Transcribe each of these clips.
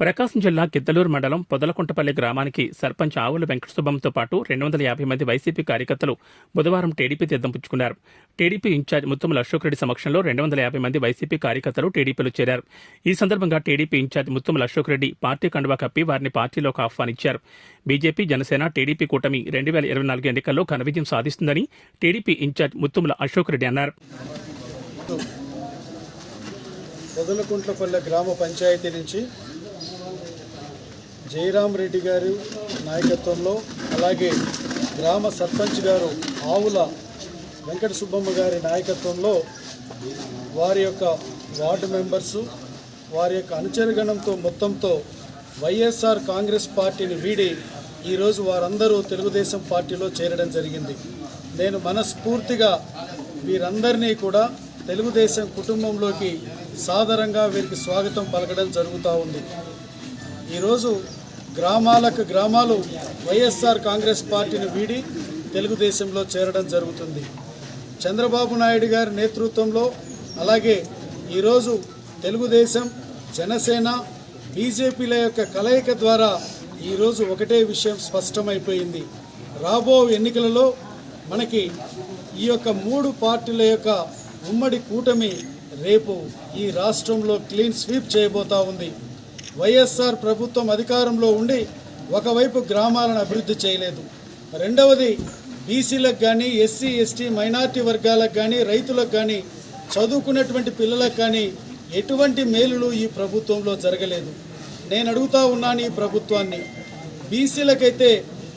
ప్రకాశం జిల్లా గిద్దలూరు మండలం పొదలకుంటపల్లి గ్రామానికి సర్పంచ్ ఆవుల వెంకటసుబ్బంతో పాటు రెండు వందల యాభై మంది వైసీపీ కార్యకర్తలు బుధవారం టీడీపీ తీర్థం పుచ్చుకున్నారు. TDP in charge Muthumala Ashok Reddy సమక్షంలో రెండు వందల యాభై మంది వైసీపీ కార్యకర్తలు టీడీపీలో చేరారు. ఈ సందర్భంగా TDP in charge Muthumala Ashok Reddy party కండువా కప్పి వారిని పార్టీలోకి ఆహ్వానించారు. బీజేపీ జనసేన టీడీపీ కూటమి రెండు వేల ఇరవై నాలుగు ఎన్నికల్లో ఘన విజయం సాధిస్తుందని TDP in charge Muthumala Ashok Reddy అన్నారు. పొదలకుంట్లపల్లె గ్రామ పంచాయతీ నుంచి జయరాం రెడ్డి గారు నాయకత్వంలో అలాగే గ్రామ సర్పంచ్ గారు ఆవుల వెంకట సుబ్బమ్మ గారి నాయకత్వంలో వారి యొక్క వార్డు మెంబర్సు వారి యొక్క అనుచరగణంతో మొత్తంతో వైఎస్ఆర్ కాంగ్రెస్ పార్టీని వీడి ఈరోజు వారందరూ తెలుగుదేశం పార్టీలో చేరడం జరిగింది. నేను మనస్ఫూర్తిగా వీరందరినీ కూడా తెలుగుదేశం కుటుంబంలోకి సాదరంగా వీరికి స్వాగతం పలకడం జరుగుతూ ఉంది. ఈరోజు గ్రామాలకు గ్రామాలు వైఎస్ఆర్ కాంగ్రెస్ పార్టీని వీడి తెలుగుదేశంలో చేరడం జరుగుతుంది. చంద్రబాబు నాయుడు గారి నేతృత్వంలో అలాగే ఈరోజు తెలుగుదేశం జనసేన బీజేపీల యొక్క కలయిక ద్వారా ఈరోజు ఒకటే విషయం స్పష్టమైపోయింది. రాబో ఎన్నికలలో మనకి ఈ యొక్క మూడు పార్టీల యొక్క ఉమ్మడి కూటమి రేపు ఈ రాష్ట్రంలో క్లీన్ స్వీప్ చేయబోతా ఉంది. వైఎస్ఆర్ ప్రభుత్వం అధికారంలో ఉండి ఒకవైపు గ్రామాలను అభివృద్ధి చేయలేదు. రెండవది బీసీలకు కానీ ఎస్సీ ఎస్టీ మైనార్టీ వర్గాలకు కానీ రైతులకు కానీ చదువుకున్నటువంటి పిల్లలకు కానీ ఎటువంటి మేలులు ఈ ప్రభుత్వంలో జరగలేదు. నేను అడుగుతా ఉన్నాను ఈ ప్రభుత్వాన్ని. బీసీలకైతే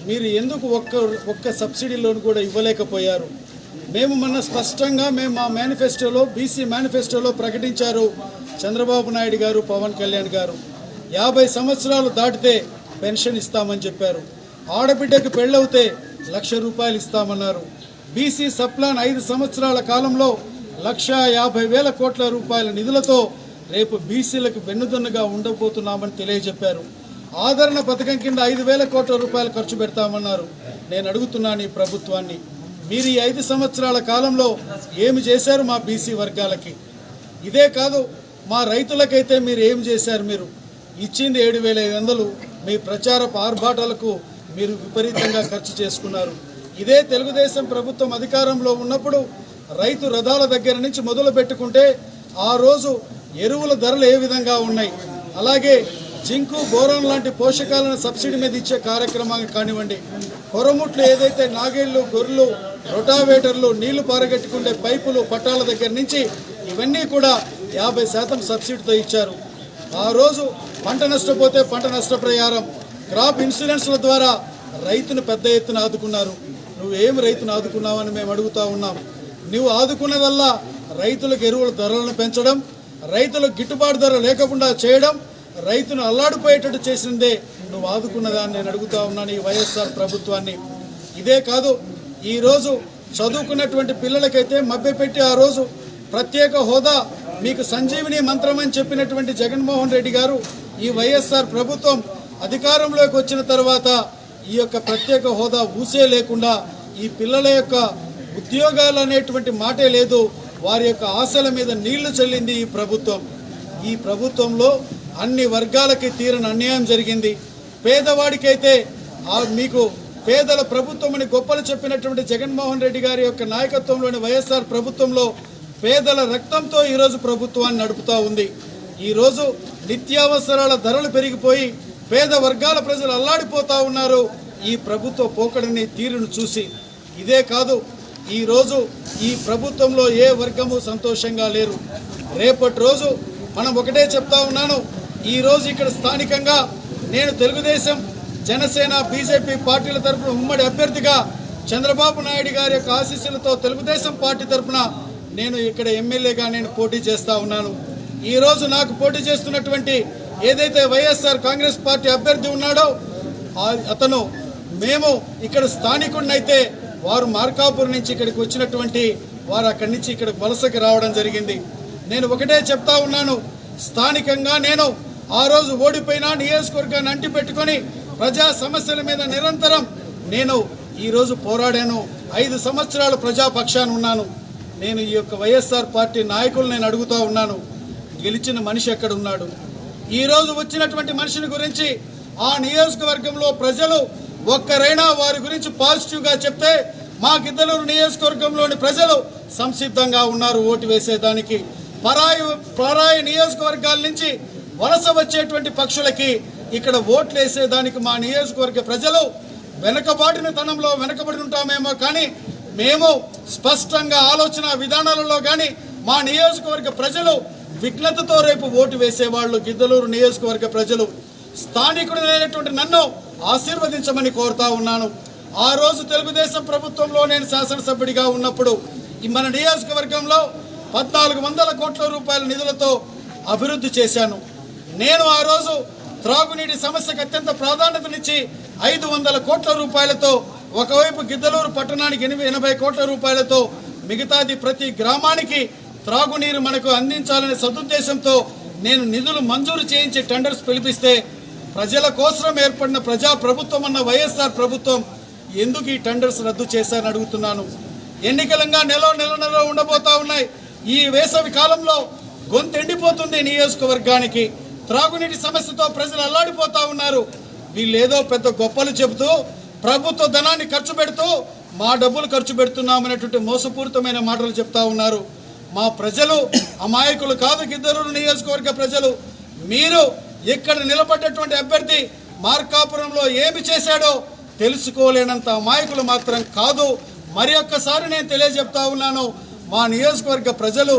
మీరు ఎందుకు ఒక్క ఒక్క సబ్సిడీ లోన్ కూడా ఇవ్వలేకపోయారు? మేము మొన్న స్పష్టంగా మేము మా మేనిఫెస్టోలో బీసీ మేనిఫెస్టోలో ప్రకటించారు చంద్రబాబు నాయుడు గారు పవన్ కళ్యాణ్ గారు. యాభై సంవత్సరాలు దాటితే పెన్షన్ ఇస్తామని చెప్పారు. ఆడబిడ్డకు పెళ్ళవుతే లక్ష రూపాయలు ఇస్తామన్నారు. బీసీ సప్లాన్ ఐదు సంవత్సరాల కాలంలో లక్ష యాభై వేల కోట్ల రూపాయల నిధులతో రేపు బీసీలకు వెన్నుదన్నుగా ఉండబోతున్నామని తెలియజెప్పారు. ఆదరణ పథకం కింద ఐదు వేల కోట్ల రూపాయలు ఖర్చు పెడతామన్నారు. నేను అడుగుతున్నాను ఈ ప్రభుత్వాన్ని. మీరు ఈ ఐదు సంవత్సరాల కాలంలో ఏమి చేశారు మా బీసీ వర్గాలకి? ఇదే కాదు మా రైతులకైతే మీరు ఏం చేశారు మీరు? ఇచ్చింది ఏడు వేల ఐదు వందలు మీ ప్రచారపు ఆర్భాటాలకు మీరు విపరీతంగా ఖర్చు చేసుకున్నారు. ఇదే తెలుగుదేశం ప్రభుత్వం అధికారంలో ఉన్నప్పుడు రైతు రథాల దగ్గర నుంచి మొదలు పెట్టుకుంటే ఆ రోజు ఎరువుల ధరలు ఏ విధంగా ఉన్నాయి? అలాగే జింకు బోరాన్ లాంటి పోషకాలను సబ్సిడీ మీద ఇచ్చే కార్యక్రమాన్ని కానివ్వండి. కొరముట్లు ఏదైతే నాగేళ్ళు గొర్రెలు రొటావేటర్లు నీళ్ళు పారగట్టుకునే పైపులు పట్టాల దగ్గర నుంచి ఇవన్నీ కూడా యాభై శాతం సబ్సిడీతో ఇచ్చారు. ఆ రోజు పంట నష్టపోతే పంట నష్టపరిహారం క్రాప్ ఇన్సూరెన్స్ల ద్వారా రైతును పెద్ద ఎత్తున ఆదుకున్నారు. నువ్వేం రైతును ఆదుకున్నావని మేము అడుగుతా ఉన్నాం. నువ్వు ఆదుకున్నదల్లా రైతులకు ఎరువుల ధరలను పెంచడం రైతులకు గిట్టుబాటు ధర లేకుండా చేయడం రైతును అల్లాడిపోయేటట్టు చేసిందే నువ్వు ఆదుకున్నదాన్ని నేను అడుగుతా ఉన్నాను ఈ వైఎస్ఆర్ ప్రభుత్వాన్ని. ఇదే కాదు ఈరోజు చదువుకున్నటువంటి పిల్లలకైతే మభ్యపెట్టి ఆ రోజు ప్రత్యేక హోదా మీకు సంజీవిని మంత్రం అని చెప్పినటువంటి జగన్మోహన్ రెడ్డి గారు ఈ వైఎస్ఆర్ ప్రభుత్వం అధికారంలోకి వచ్చిన తర్వాత ఈ యొక్క ప్రత్యేక హోదా ఊసే లేకుండా ఈ పిల్లల యొక్క ఉద్యోగాలు అనేటువంటి మాటే లేదు. వారి యొక్క ఆశల మీద నీళ్ళు చల్లింది ఈ ప్రభుత్వం. ఈ ప్రభుత్వంలో అన్ని వర్గాలకి తీరని అన్యాయం జరిగింది. పేదవాడికైతే మీకు పేదల ప్రభుత్వం అని గొప్పలు చెప్పినటువంటి జగన్మోహన్ రెడ్డి గారి యొక్క నాయకత్వంలోని వైఎస్ఆర్ ప్రభుత్వంలో పేదల రక్తంతో ఈరోజు ప్రభుత్వాన్ని నడుపుతూ ఉంది. ఈరోజు నిత్యావసరాల ధరలు పెరిగిపోయి పేద వర్గాల ప్రజలు అల్లాడిపోతూ ఉన్నారు. ఈ ప్రభుత్వ పోకడిని తీరును చూసి ఇదే కాదు ఈరోజు ఈ ప్రభుత్వంలో ఏ వర్గము సంతోషంగా లేరు. రేపటి రోజు మనం ఒకటే చెప్తా ఉన్నాను ఈ రోజు ఇక్కడ స్థానికంగా నేను తెలుగుదేశం జనసేన బీజేపీ పార్టీల తరఫున ఉమ్మడి అభ్యర్థిగా చంద్రబాబు నాయుడు గారి యొక్క ఆశీస్సులతో తెలుగుదేశం పార్టీ తరఫున నేను ఇక్కడ ఎమ్మెల్యేగా నేను పోటీ చేస్తా ఉన్నాను. ఈరోజు నాకు పోటీ చేస్తున్నటువంటి ఏదైతే వైఎస్ఆర్ కాంగ్రెస్ పార్టీ అభ్యర్థి ఉన్నాడో అతను మేము ఇక్కడ స్థానికుడినైతే వారు మార్కాపూర్ నుంచి ఇక్కడికి వచ్చినటువంటి వారు అక్కడి నుంచి ఇక్కడ వలసకి రావడం జరిగింది. నేను ఒకటే చెప్తా ఉన్నాను స్థానికంగా నేను ఆ రోజు ఓడిపోయిన నియోజకవర్గాన్ని అంటి పెట్టుకొని ప్రజా సమస్యల మీద నిరంతరం నేను ఈరోజు పోరాడాను. ఐదు సంవత్సరాలు ప్రజాపక్షాన్ని ఉన్నాను. నేను ఈ యొక్క వైఎస్ఆర్ పార్టీ నాయకులు నేను అడుగుతూ ఉన్నాను. గెలిచిన మనిషి ఎక్కడ ఉన్నాడు ఈరోజు వచ్చినటువంటి మనిషిని గురించి ఆ నియోజకవర్గంలో ప్రజలు ఒక్కరైనా వారి గురించి పాజిటివ్గా చెప్తే మా గిద్దలూరు నియోజకవర్గంలోని ప్రజలు సంసిద్ధంగా ఉన్నారు ఓటు వేసేదానికి. పరాయి పరాయి నియోజకవర్గాల నుంచి వలస వచ్చేటువంటి పక్షులకి ఇక్కడ ఓట్లు వేసేదానికి మా నియోజకవర్గ ప్రజలు వెనకబాటిన తనంలో వెనకబడి ఉంటామేమో కానీ మేము స్పష్టంగా ఆలోచన విధానాలలో కానీ మా నియోజకవర్గ ప్రజలు విఘ్నతతో రేపు ఓటు వేసేవాళ్ళు. గిద్దలూరు నియోజకవర్గ ప్రజలు స్థానికుడైనటువంటి నన్ను ఆశీర్వదించమని కోరుతా ఉన్నాను. ఆ రోజు తెలుగుదేశం ప్రభుత్వంలో నేను శాసనసభ్యుడిగా ఉన్నప్పుడు ఈ మన నియోజకవర్గంలో పద్నాలుగు వందల కోట్ల రూపాయల నిధులతో అభివృద్ధి చేశాను. నేను ఆ రోజు త్రాగునీటి సమస్యకు అత్యంత ప్రాధాన్యతనిచ్చి ఐదు వందల కోట్ల రూపాయలతో ఒకవైపు గిద్దలూరు పట్టణానికి ఎనిమిది ఎనభై కోట్ల రూపాయలతో మిగతాది ప్రతి గ్రామానికి త్రాగునీరు మనకు అందించాలనే సదుద్దేశంతో నేను నిధులు మంజూరు చేయించి టెండర్స్ పిలిపిస్తే ప్రజల కోసం ఏర్పడిన ప్రజా ప్రభుత్వం అన్న వైఎస్ఆర్ ప్రభుత్వం ఎందుకు ఈ టెండర్స్ రద్దు చేశారని అడుగుతున్నాను. ఎన్నికలంగా నెల నెల ఉండబోతా ఉన్నాయి. ఈ వేసవి కాలంలో గొంతు ఎండిపోతుంది నియోజకవర్గానికి. త్రాగునీటి సమస్యతో ప్రజలు అల్లాడిపోతా ఉన్నారు. వీళ్ళేదో పెద్ద గొప్పలు చెబుతూ ప్రభుత్వ ధనాన్ని ఖర్చు పెడుతూ మా డబ్బులు ఖర్చు పెడుతున్నామనేటువంటి మోసపూరితమైన మాటలు చెప్తా ఉన్నారు. మా ప్రజలు అమాయకులు కాదు ఇద్దరు నియోజకవర్గ ప్రజలు. మీరు ఇక్కడ నిలబడ్డటువంటి అభ్యర్థి మార్కాపురంలో ఏమి చేశాడో తెలుసుకోలేనంత అమాయకులు మాత్రం కాదు. మరి ఒక్కసారి నేను తెలియజెప్తా ఉన్నాను మా నియోజకవర్గ ప్రజలు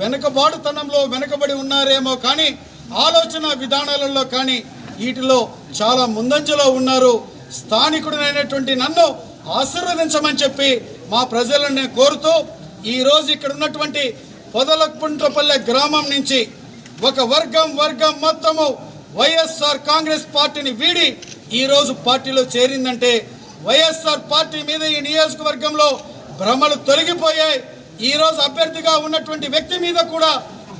వెనుకబాటుతనంలో వెనుకబడి ఉన్నారేమో కానీ ఆలోచన విధానాలలో కానీ వీటిలో చాలా ముందంజలో ఉన్నారు. స్థానికుడినైనటువంటి నన్ను ఆశీర్వదించమని చెప్పి మా ప్రజలను నేను కోరుతూ ఈ రోజు ఇక్కడ ఉన్నటువంటి పొదలకుంట్రపల్లె గ్రామం నుంచి ఒక వర్గం వర్గం మొత్తము వైఎస్ఆర్ కాంగ్రెస్ పార్టీని వీడి ఈరోజు పార్టీలో చేరిందంటే వైఎస్ఆర్ పార్టీ మీద ఈ నియోజకవర్గంలో భ్రమలు తొలగిపోయాయి. ఈ రోజు అభ్యర్థిగా ఉన్నటువంటి వ్యక్తి మీద కూడా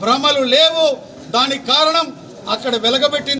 భ్రమలు లేవు. దానికి కారణం అక్కడ వెలగబెట్టింది.